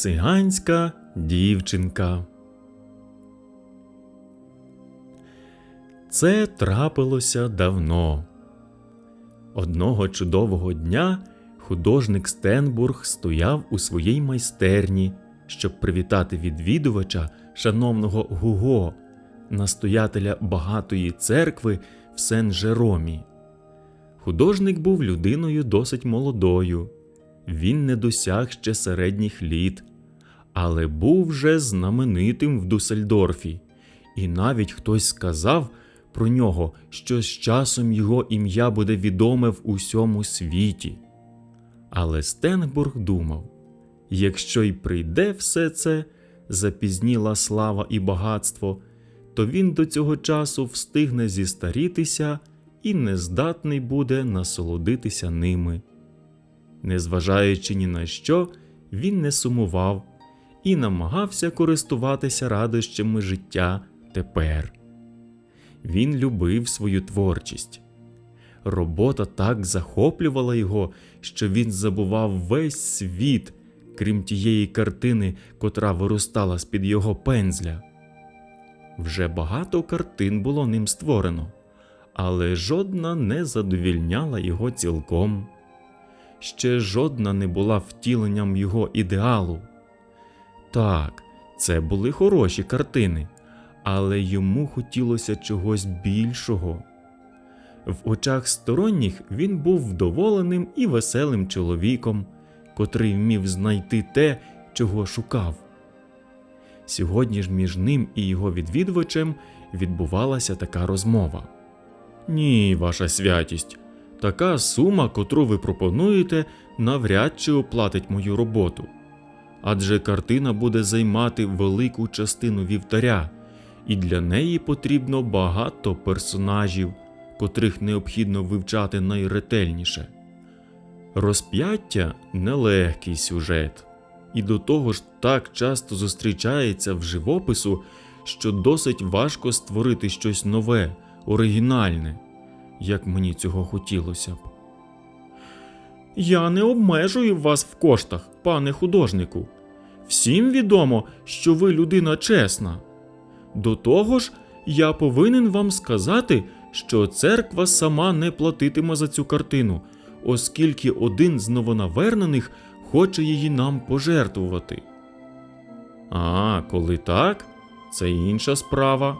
Циганська дівчинка. Це трапилося давно. Одного чудового дня художник Стенбург стояв у своїй майстерні, щоб привітати відвідувача, шановного Гуго, настоятеля багатої церкви в Сен-Жеромі. Художник був людиною досить молодою. Він не досяг ще середніх літ, але був вже знаменитим в Дусельдорфі, і навіть хтось сказав про нього, що з часом його ім'я буде відоме в усьому світі. Але Стенбург думав: якщо й прийде все це, запізніла слава і багатство, то він до цього часу встигне зістарітися і нездатний буде насолодитися ними. Незважаючи ні на що, він не сумував і намагався користуватися радощами життя тепер. Він любив свою творчість. Робота так захоплювала його, що він забував весь світ, крім тієї картини, котра виростала з під його пензля. Вже багато картин було ним створено, але жодна не задовільняла його цілком. Ще жодна не була втіленням його ідеалу. Так, це були хороші картини, але йому хотілося чогось більшого. В очах сторонніх він був вдоволеним і веселим чоловіком, котрий вмів знайти те, чого шукав. Сьогодні ж між ним і його відвідувачем відбувалася така розмова. Ні, ваша святість, така сума, котру ви пропонуєте, навряд чи оплатить мою роботу. Адже картина буде займати велику частину вівтаря, і для неї потрібно багато персонажів, котрих необхідно вивчати найретельніше. Розп'яття нелегкий сюжет, і до того ж так часто зустрічається в живопису, що досить важко створити щось нове, оригінальне, як мені цього хотілося б. Я не обмежую вас в коштах, пане художнику. Всім відомо, що ви людина чесна. До того ж, я повинен вам сказати, що церква сама не платитиме за цю картину, оскільки один з новонавернених хоче її нам пожертвувати. А, коли так, це інша справа.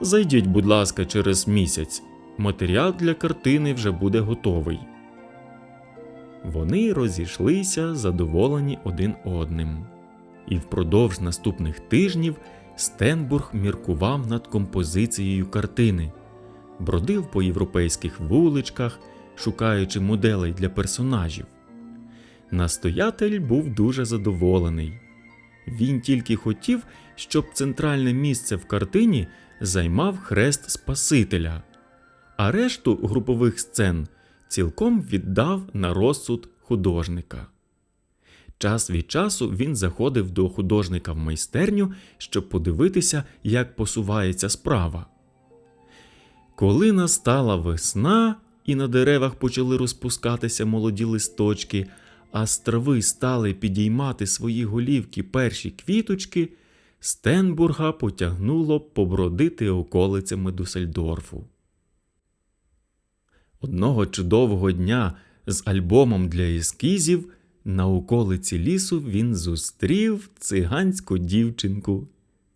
Зайдіть, будь ласка, через місяць. Матеріал для картини вже буде готовий. Вони розійшлися задоволені один одним. І впродовж наступних тижнів Стенбург міркував над композицією картини, бродив по європейських вуличках, шукаючи моделей для персонажів. Настоятель був дуже задоволений. Він тільки хотів, щоб центральне місце в картині займав хрест Спасителя, а решту групових сцен цілком віддав на розсуд художника. Час від часу він заходив до художника в майстерню, щоб подивитися, як посувається справа. Коли настала весна і на деревах почали розпускатися молоді листочки, а з трави стали підіймати свої голівки перші квіточки, Стенбурга потягнуло побродити околицями Дусельдорфу. Одного чудового дня з альбомом для ескізів на околиці лісу він зустрів циганську дівчинку,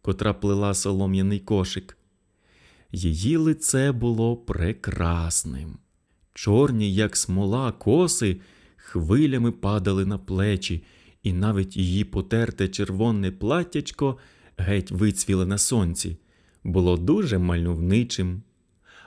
котра плела солом'яний кошик. Її лице було прекрасним. Чорні, як смола, коси хвилями падали на плечі, і навіть її потерте червоне платтячко, геть вицвіле на сонці, було дуже мальовничим.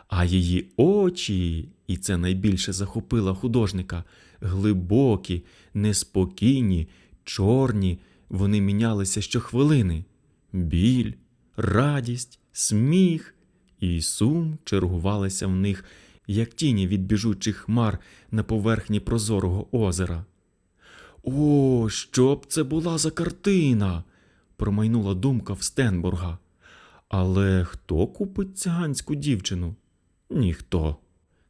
А її очі, і це найбільше захопило художника, глибокі, неспокійні, чорні, вони мінялися щохвилини. Біль, радість, сміх і сум чергувалися в них, як тіні від біжучих хмар на поверхні прозорого озера. О, що б це була за картина? промайнула думка в Стенбурга. Але хто купить циганську дівчину? Ніхто.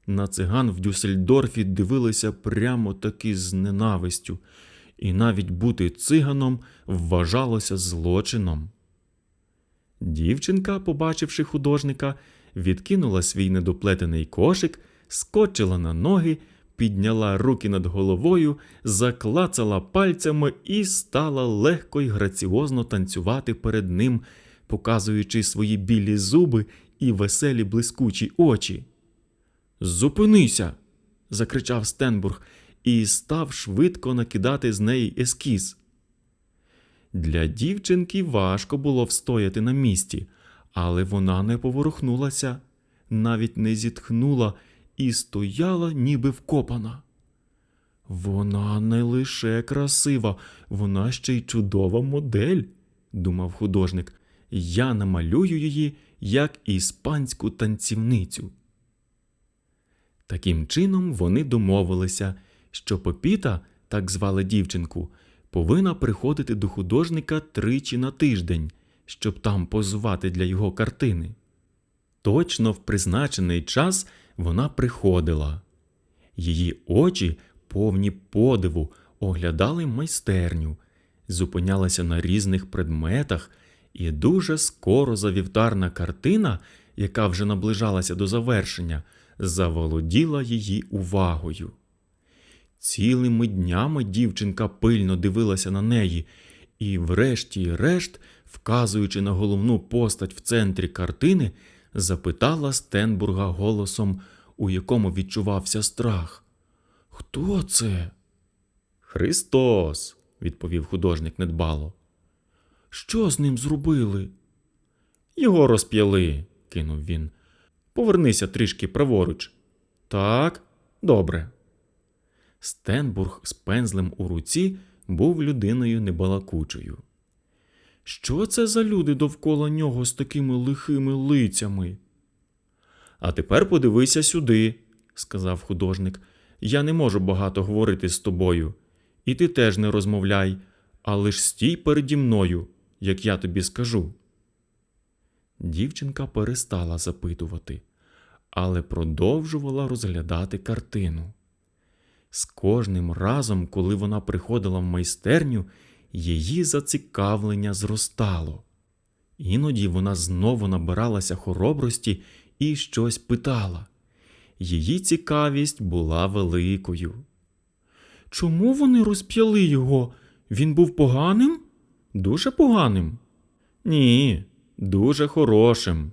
На циган в Дюссельдорфі дивилися прямо таки з ненавистю, і навіть бути циганом вважалося злочином. Дівчинка, побачивши художника, відкинула свій недоплетений кошик, скочила на ноги, підняла руки над головою, заклацала пальцями і стала легко й граціозно танцювати перед ним, показуючи свої білі зуби і веселі блискучі очі. Зупинися. закричав Стенбург і став швидко накидати з неї ескіз. Для дівчинки важко було встояти на місці, але вона не поворухнулася, навіть не зітхнула і стояла, ніби вкопана. Вона не лише красива, вона ще й чудова модель, думав художник. Я намалюю її як іспанську танцівницю. Таким чином вони домовилися, що Пепіта, так звали дівчинку, повинна приходити до художника тричі на тиждень, щоб там позувати для його картини. Точно в призначений час вона приходила. Її очі, повні подиву, оглядали майстерню, зупинялися на різних предметах, і дуже скоро завівтарна картина, яка вже наближалася до завершення, заволоділа її увагою. Цілими днями дівчинка пильно дивилася на неї і, врешті-решт, вказуючи на головну постать в центрі картини, запитала Стенбурга голосом, у якому відчувався страх. Хто це? Христос, відповів художник недбало. Що з ним зробили? Його розп'яли, кинув він. Повернися трішки праворуч. Так, добре. Стенбург з пензлем у руці був людиною небалакучою. Що це за люди довкола нього з такими лихими лицями? А тепер подивися сюди, сказав художник. Я не можу багато говорити з тобою, і ти теж не розмовляй, а лиш стій переді мною, як я тобі скажу. Дівчинка перестала запитувати, але продовжувала розглядати картину. З кожним разом, коли вона приходила в майстерню, її зацікавлення зростало. Іноді вона знову набиралася хоробрості і щось питала. Її цікавість була великою. Чому вони розп'яли його? Він був поганим? Дуже поганим? Ні, дуже хорошим.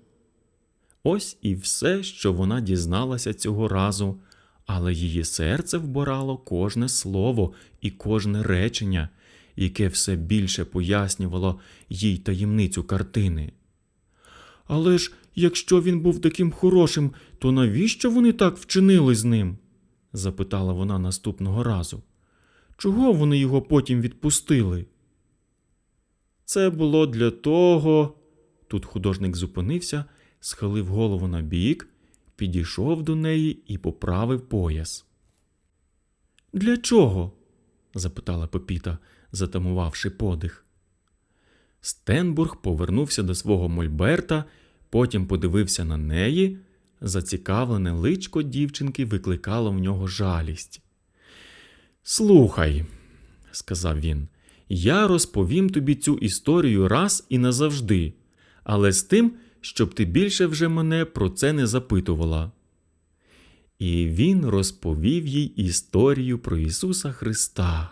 Ось і все, що вона дізналася цього разу, але її серце вбирало кожне слово і кожне речення, яке все більше пояснювало їй таємницю картини. Але ж якщо він був таким хорошим, то навіщо вони так вчинили з ним? запитала вона наступного разу. Чого вони його потім відпустили? Це було для того. Тут художник зупинився, схилив голову на бік, підійшов до неї і поправив пояс. Для чого? запитала Пепіта, затамувавши подих. Стенбург повернувся до свого мольберта, потім подивився на неї. Зацікавлене личко дівчинки викликало в нього жалість. Слухай, сказав він, я розповім тобі цю історію раз і назавжди, але з тим, щоб ти більше вже мене про це не запитувала. І він розповів їй історію про Ісуса Христа.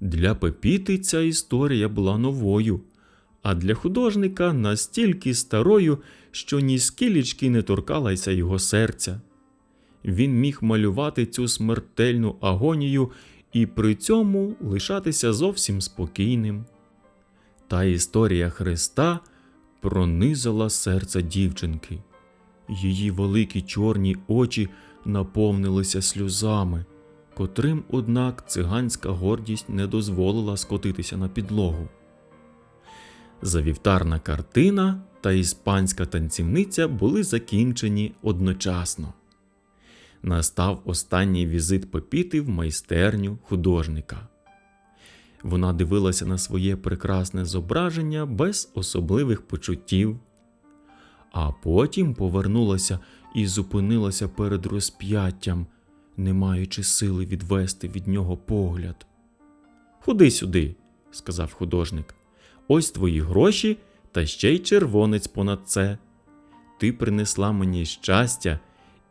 Для Пепіти ця історія була новою, а для художника настільки старою, що ні скілічки не торкалася його серця. Він міг малювати цю смертельну агонію і при цьому лишатися зовсім спокійним. Та історія Христа пронизала серце дівчинки. Її великі чорні очі наповнилися сльозами, котрим, однак, циганська гордість не дозволила скотитися на підлогу. Завівтарна картина та іспанська танцівниця були закінчені одночасно. Настав останній візит Пепіти в майстерню художника. Вона дивилася на своє прекрасне зображення без особливих почуттів, а потім повернулася і зупинилася перед розп'яттям, не маючи сили відвести від нього погляд. Ходи сюди, сказав художник. Ось твої гроші та ще й червонець понад це. Ти принесла мені щастя,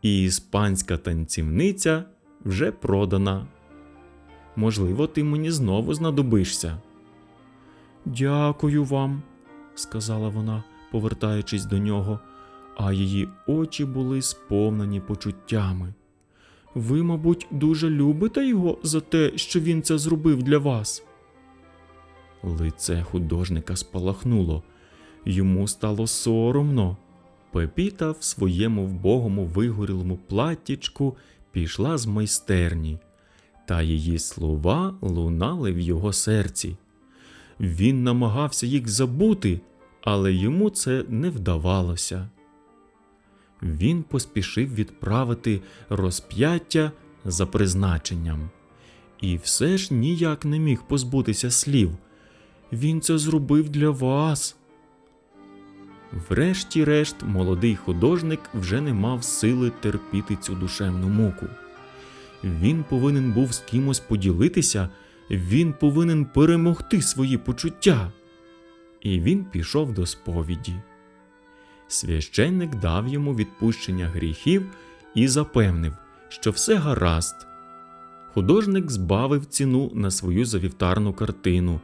і іспанська танцівниця вже продана. Можливо, ти мені знову знадобишся. Дякую вам, сказала вона, повертаючись до нього, а її очі були сповнені почуттями. Ви, мабуть, дуже любите його за те, що він це зробив для вас. Лице художника спалахнуло, йому стало соромно. Пепіта в своєму вбогому вигорілому платтячку пішла з майстерні, та її слова лунали в його серці. Він намагався їх забути, але йому це не вдавалося. Він поспішив відправити розп'яття за призначенням, і все ж ніяк не міг позбутися слів. Він це зробив для вас. Врешті-решт, молодий художник вже не мав сили терпіти цю душевну муку. Він повинен був з кимось поділитися, він повинен перемогти свої почуття. І він пішов до сповіді. Священник дав йому відпущення гріхів і запевнив, що все гаразд. Художник збавив ціну на свою завівтарну картину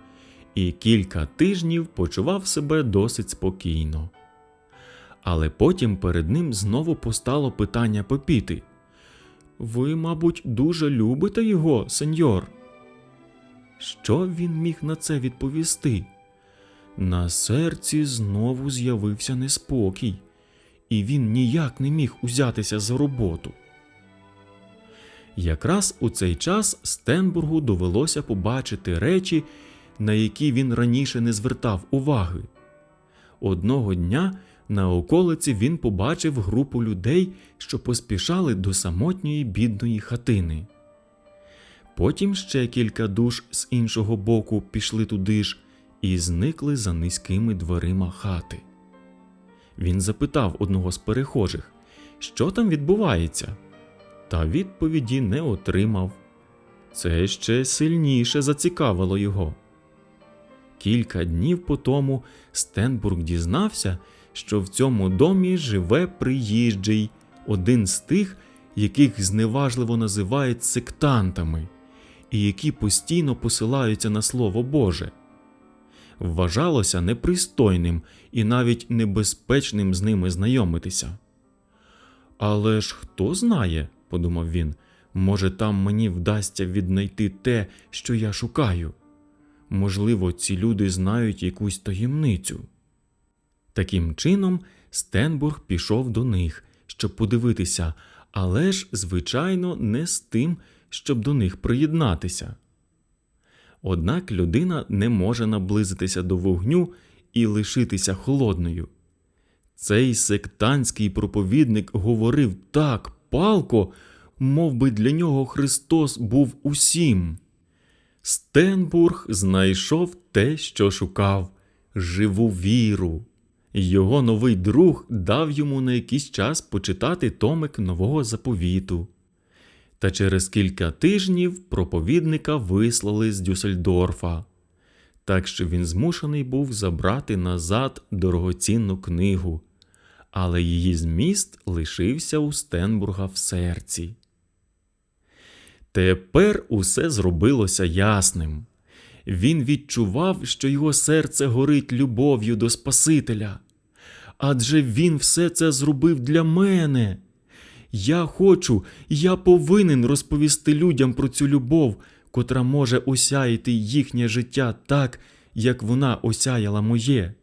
і кілька тижнів почував себе досить спокійно. Але потім перед ним знову постало питання Пепіти. Ви, мабуть, дуже любите його, сеньор? Що він міг на це відповісти? На серці знову з'явився неспокій, і він ніяк не міг узятися за роботу. Якраз у цей час Стенбургу довелося побачити речі, на які він раніше не звертав уваги. Одного дня на околиці він побачив групу людей, що поспішали до самотньої бідної хатини. Потім ще кілька душ з іншого боку пішли туди ж і зникли за низькими дверима хати. Він запитав одного з перехожих, що там відбувається, та відповіді не отримав. Це ще сильніше зацікавило його. Кілька днів по тому Стенбург дізнався, що в цьому домі живе приїжджий, один з тих, яких зневажливо називають сектантами, і які постійно посилаються на Слово Боже. Вважалося непристойним і навіть небезпечним з ними знайомитися. Але ж хто знає, подумав він, може, там мені вдасться віднайти те, що я шукаю. Можливо, ці люди знають якусь таємницю. Таким чином, Стенбург пішов до них, щоб подивитися, але ж, звичайно, не з тим, щоб до них приєднатися. Однак людина не може наблизитися до вогню і лишитися холодною. Цей сектантський проповідник говорив так палко, мов би для нього Христос був усім. Стенбург знайшов те, що шукав живу віру. Його новий друг дав йому на якийсь час почитати томик нового заповіту. Та через кілька тижнів проповідника вислали з Дюссельдорфа, так що він змушений був забрати назад дорогоцінну книгу, але її зміст лишився у Стенбурга в серці. Тепер усе зробилося ясним. Він відчував, що його серце горить любов'ю до Спасителя. Адже він все це зробив для мене. Я хочу, я повинен розповісти людям про цю любов, котра може осяяти їхнє життя так, як вона осяяла моє.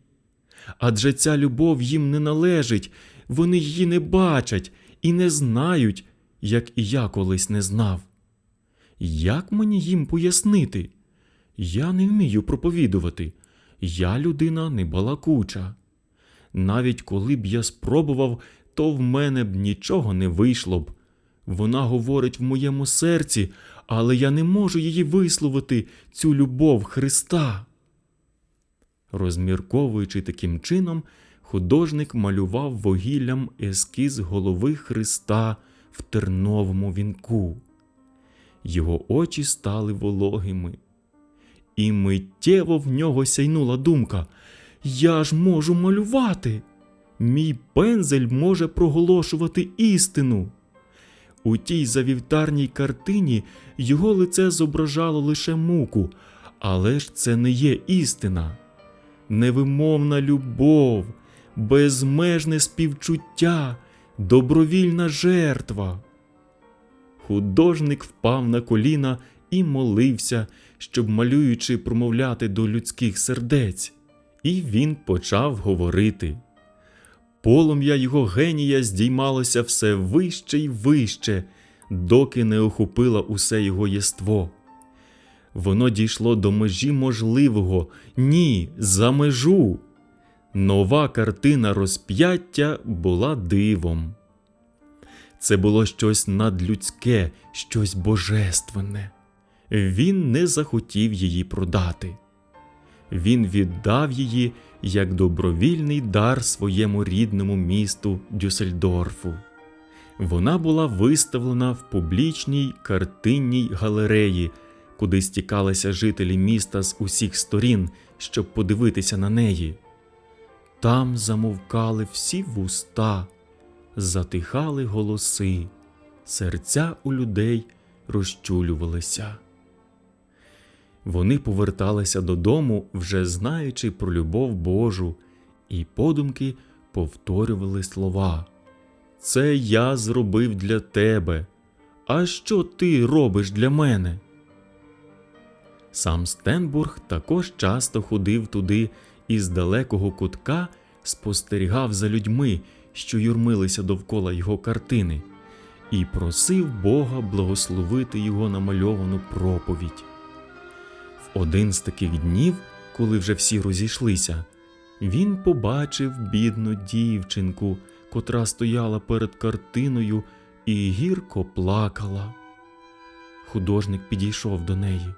Адже ця любов їм не належить, вони її не бачать і не знають, як і я колись не знав. Як мені їм пояснити? Я не вмію проповідувати, я людина не балакуча. Навіть коли б я спробував, то в мене б нічого не вийшло б. Вона говорить в моєму серці, але я не можу її висловити, цю любов Христа. Розмірковуючи таким чином, художник малював вугіллям ескіз голови Христа в терновому вінку. Його очі стали вологими, І миттєво в нього сяйнула думка: Я ж можу малювати. Мій пензель може проголошувати істину. У тій завівтарній картині його лице зображало лише муку, але ж це не є істина. Невимовна любов, безмежне співчуття, добровільна жертва. Художник впав на коліна і молився, щоб малюючи промовляти до людських сердець, і він почав говорити. Полум'я його генія здіймалося все вище й вище, доки не охопило усе його єство. Воно дійшло до межі можливого, ні, за межу. Нова картина розп'яття була дивом. Це було щось надлюдське, щось божественне. Він не захотів її продати. Він віддав її як добровільний дар своєму рідному місту Дюссельдорфу. Вона була виставлена в публічній картинній галереї, куди стікалися жителі міста з усіх сторін, щоб подивитися на неї. Там замовкали всі вуста, затихали голоси, серця у людей розчулювалися. Вони поверталися додому, вже знаючи про любов Божу, і подумки повторювали слова. Це я зробив для тебе. А що ти робиш для мене? Сам Стенбург також часто ходив туди і з далекого кутка спостерігав за людьми, що юрмилися довкола його картини, і просив Бога благословити його намальовану проповідь. Один з таких днів, коли вже всі розійшлися, він побачив бідну дівчинку, котра стояла перед картиною і гірко плакала. Художник підійшов до неї.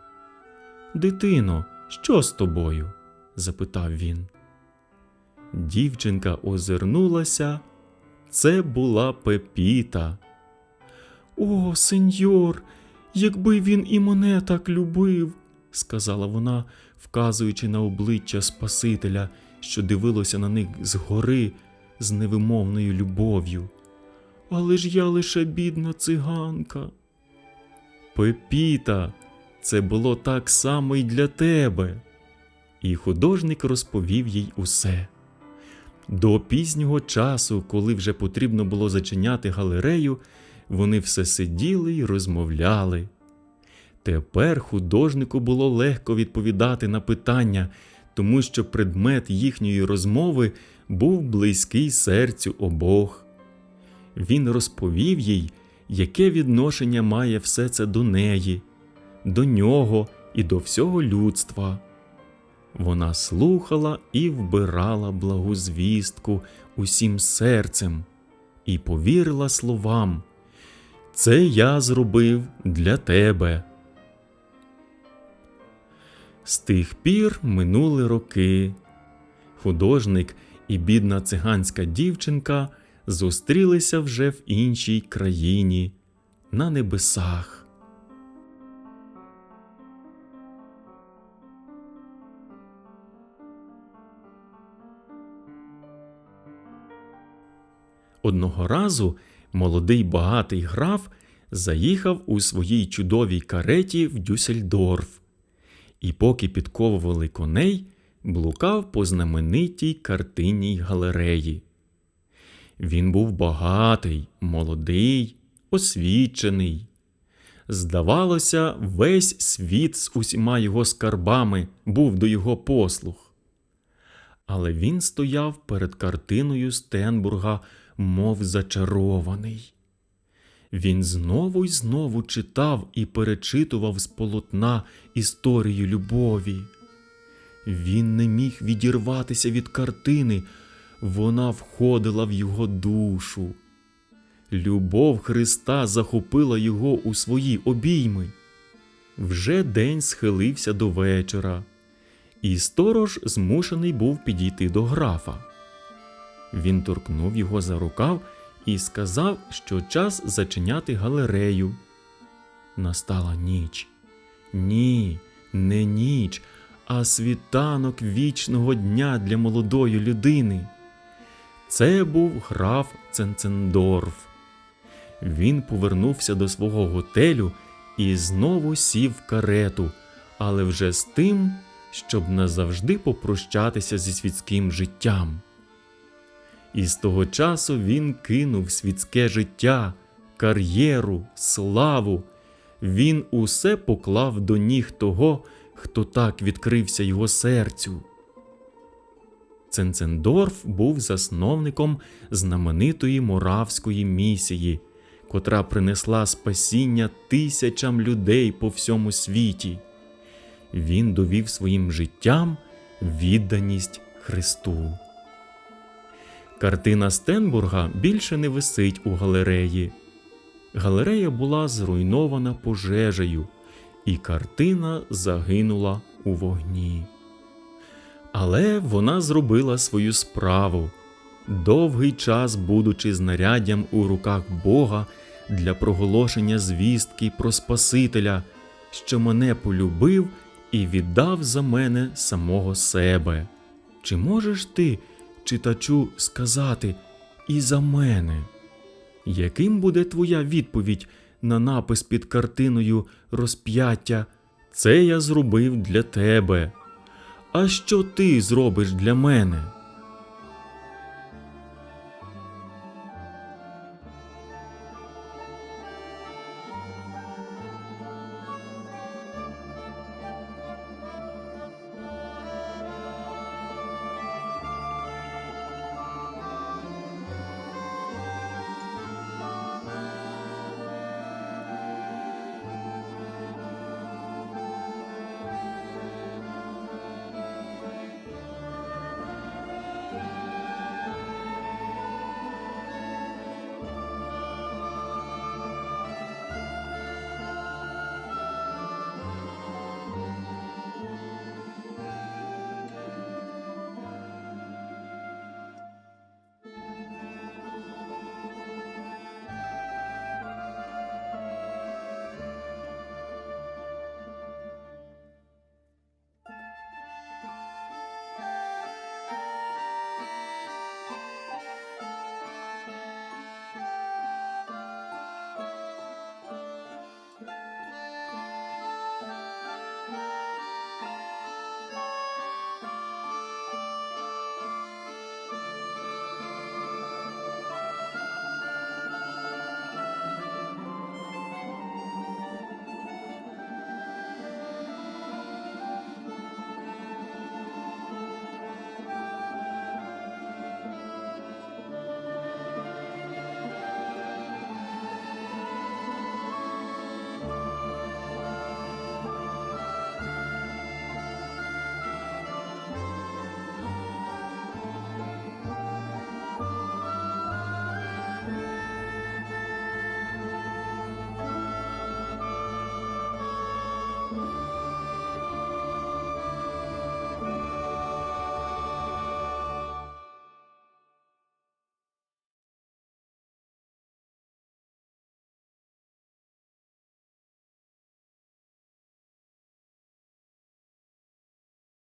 Дитино, що з тобою? запитав він. Дівчинка озирнулася. Це була Пепіта. О, сеньор, якби він і мене так любив, сказала вона, вказуючи на обличчя Спасителя, що дивилося на них згори з невимовною любов'ю. Але ж я лише бідна циганка. Пепіта, це було так само й для тебе. І художник розповів їй усе. До пізнього часу, коли вже потрібно було зачиняти галерею, вони все сиділи й розмовляли. Тепер художнику було легко відповідати на питання, тому що предмет їхньої розмови був близький серцю обох. Він розповів їй, яке відношення має все це до неї, до нього і до всього людства. Вона слухала і вбирала благу звістку усім серцем і повірила словам. Це я зробив для тебе. З тих пір минули роки. Художник і бідна циганська дівчинка зустрілися вже в іншій країні, на небесах. Одного разу молодий багатий граф заїхав у своїй чудовій кареті в Дюссельдорф і поки підковували коней, блукав по знаменитій картинній галереї. Він був багатий, молодий, освічений. Здавалося, весь світ з усіма його скарбами був до його послуг. Але він стояв перед картиною Стенбурга, мов зачарований. Він знову й знову читав і перечитував з полотна історію любові. Він не міг відірватися від картини, вона входила в його душу. Любов Христа захопила його у свої обійми. Вже день схилився до вечора, і сторож змушений був підійти до графа. Він торкнув його за рукав і сказав, що час зачиняти галерею. Настала ніч. Ні, не ніч, а світанок вічного дня для молодої людини. Це був граф Ценцендорф. Він повернувся до свого готелю і знову сів в карету, але вже з тим, щоб назавжди попрощатися зі світським життям. І з того часу він кинув світське життя, кар'єру, славу. Він усе поклав до ніг того, хто так відкрився його серцю. Ценцендорф був засновником знаменитої моравської місії, котра принесла спасіння тисячам людей по всьому світі. Він довів своїм життям відданість Христу. Картина Стенбурга більше не висить у галереї. Галерея була зруйнована пожежею, і картина загинула у вогні. Але вона зробила свою справу, довгий час будучи знаряддям у руках Бога для проголошення звістки про Спасителя, що мене полюбив і віддав за мене самого себе. Чи можеш ти, читачу, сказати і за мене? Яким буде твоя відповідь на напис під картиною розп'яття Це я зробив для тебе. А що ти зробиш для мене?